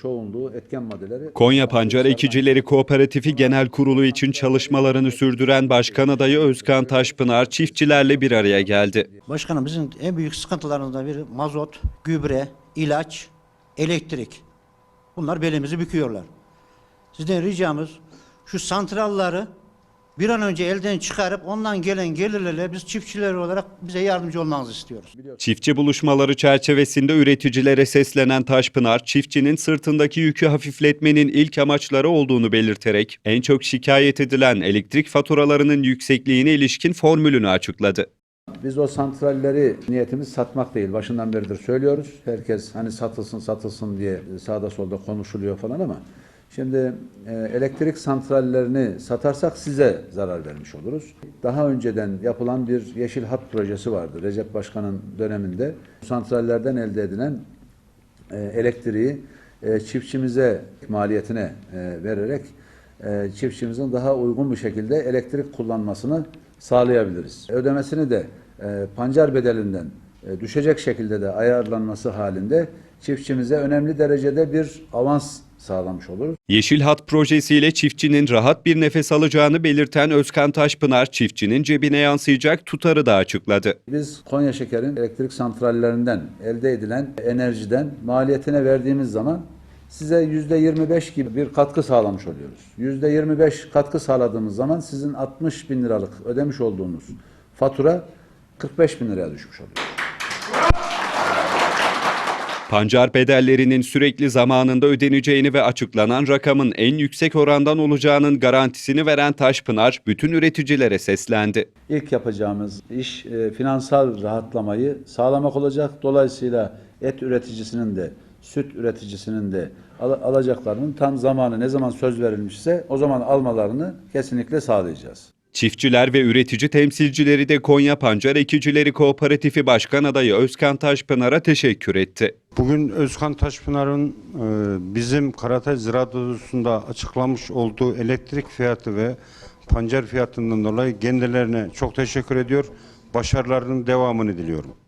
Çoğunluğu etken maddeleri. Konya Pancar Ekicileri Kooperatifi Genel Kurulu için çalışmalarını sürdüren Başkan Adayı Özkan Taşpınar çiftçilerle bir araya geldi. Başkanım bizim en büyük sıkıntılarımızdan biri mazot, gübre, ilaç, elektrik. Bunlar belimizi büküyorlar. Sizden ricamız şu santralları bir an önce elden çıkarıp ondan gelen gelirlerle biz çiftçiler olarak bize yardımcı olmanızı istiyoruz. Çiftçi buluşmaları çerçevesinde üreticilere seslenen Taşpınar, çiftçinin sırtındaki yükü hafifletmenin ilk amaçları olduğunu belirterek en çok şikayet edilen elektrik faturalarının yüksekliğine ilişkin formülünü açıkladı. Biz o santralleri niyetimiz satmak değil. Başından beridir söylüyoruz. Herkes hani satılsın satılsın diye sağda solda konuşuluyor falan ama şimdi e, elektrik santrallerini satarsak size zarar vermiş oluruz. Daha önceden yapılan bir Yeşil Hat projesi vardı. Recep Başkan'ın döneminde santrallerden elde edilen e, elektriği e, çiftçimize maliyetine e, vererek e, çiftçimizin daha uygun bir şekilde elektrik kullanmasını sağlayabiliriz. Ödemesini de e, pancar bedelinden e, düşecek şekilde de ayarlanması halinde çiftçimize önemli derecede bir avans sağlamış oluruz. Yeşil Hat projesiyle çiftçinin rahat bir nefes alacağını belirten Özkan Taşpınar, çiftçinin cebine yansıyacak tutarı da açıkladı. Biz Konya Şeker'in elektrik santrallerinden elde edilen enerjiden maliyetine verdiğimiz zaman size yüzde 25 gibi bir katkı sağlamış oluyoruz. Yüzde 25 katkı sağladığımız zaman sizin 60 bin liralık ödemiş olduğunuz fatura 45 bin liraya düşmüş oluyor. Pancar bedellerinin sürekli zamanında ödeneceğini ve açıklanan rakamın en yüksek orandan olacağının garantisini veren Taşpınar, bütün üreticilere seslendi. İlk yapacağımız iş e, finansal rahatlamayı sağlamak olacak. Dolayısıyla et üreticisinin de süt üreticisinin de al- alacaklarının tam zamanı ne zaman söz verilmişse o zaman almalarını kesinlikle sağlayacağız. Çiftçiler ve üretici temsilcileri de Konya Pancar Ekicileri Kooperatifi Başkan Adayı Özkan Taşpınar'a teşekkür etti. Bugün Özkan Taşpınar'ın e, bizim Karatay Ziraat Odası'nda açıklamış olduğu elektrik fiyatı ve pancar fiyatından dolayı kendilerine çok teşekkür ediyor. Başarılarının devamını diliyorum.